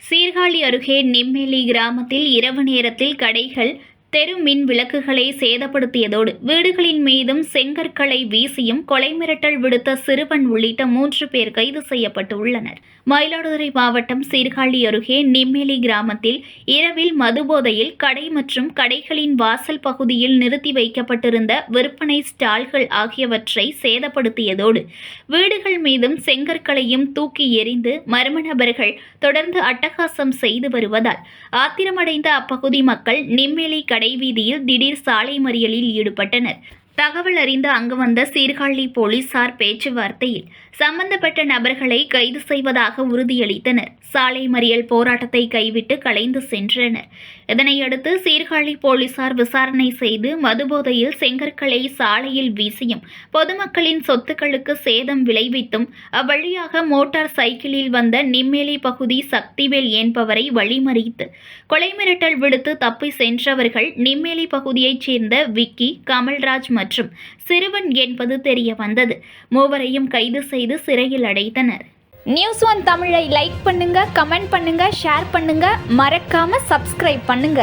சீர்காழி அருகே நிம்மேலி கிராமத்தில் இரவு நேரத்தில் கடைகள் தெரு மின் விளக்குகளை சேதப்படுத்தியதோடு வீடுகளின் மீதும் செங்கற்களை வீசியும் கொலை மிரட்டல் விடுத்த சிறுவன் உள்ளிட்ட மூன்று பேர் கைது செய்யப்பட்டுள்ளனர். மயிலாடுதுறை மாவட்டம் சீர்காழி அருகே நிம்மேலி கிராமத்தில் இரவில் மதுபோதையில் கடை மற்றும் கடைகளின் வாசல் பகுதியில் நிறுத்தி வைக்கப்பட்டிருந்த விற்பனை ஸ்டால்கள் ஆகியவற்றை சேதப்படுத்தியதோடு வீடுகள் மீதும் செங்கற்களையும் தூக்கி எறிந்து மர்ம நபர்கள் தொடர்ந்து அட்டகாசம் செய்து வருவதால் ஆத்திரமடைந்த அப்பகுதி மக்கள் நிம்மேலி கடை கடைவீதியில் திடீர் சாலை மறியலில் ஈடுபட்டனர். தகவல் அறிந்து அங்கு வந்த சீர்காழி போலீசார் பேச்சுவார்த்தையில் சம்பந்தப்பட்ட நபர்களை கைது செய்வதாக உறுதியளித்தனர். சாலை மறியல் போராட்டத்தை கைவிட்டு கலைந்து சென்றனர். இதனையடுத்து சீர்காழி போலீசார் விசாரணை செய்து மதுபோதையில் செங்கற்களை சாலையில் வீசியும் பொதுமக்களின் சொத்துக்களுக்கு சேதம் விளைவித்தும் அவ்வழியாக மோட்டார் சைக்கிளில் வந்த நிம்மேலி பகுதி சக்திவேல் என்பவரை வழிமறித்து கொலை மிரட்டல் விடுத்து தப்பி சென்றவர்கள் நிம்மேலி பகுதியைச் சேர்ந்த விக்கி கமல்ராஜ் மற்றும் சிறுவன் என்பது தெரிய வந்தது. மூவரையும் கைது செய்து சிறையில் அடைத்தனர். நியூஸ் ஒன் தமிழை லைக் பண்ணுங்க கமெண்ட் பண்ணுங்க ஷேர் பண்ணுங்க. மறக்காம சப்ஸ்கிரைப் பண்ணுங்க.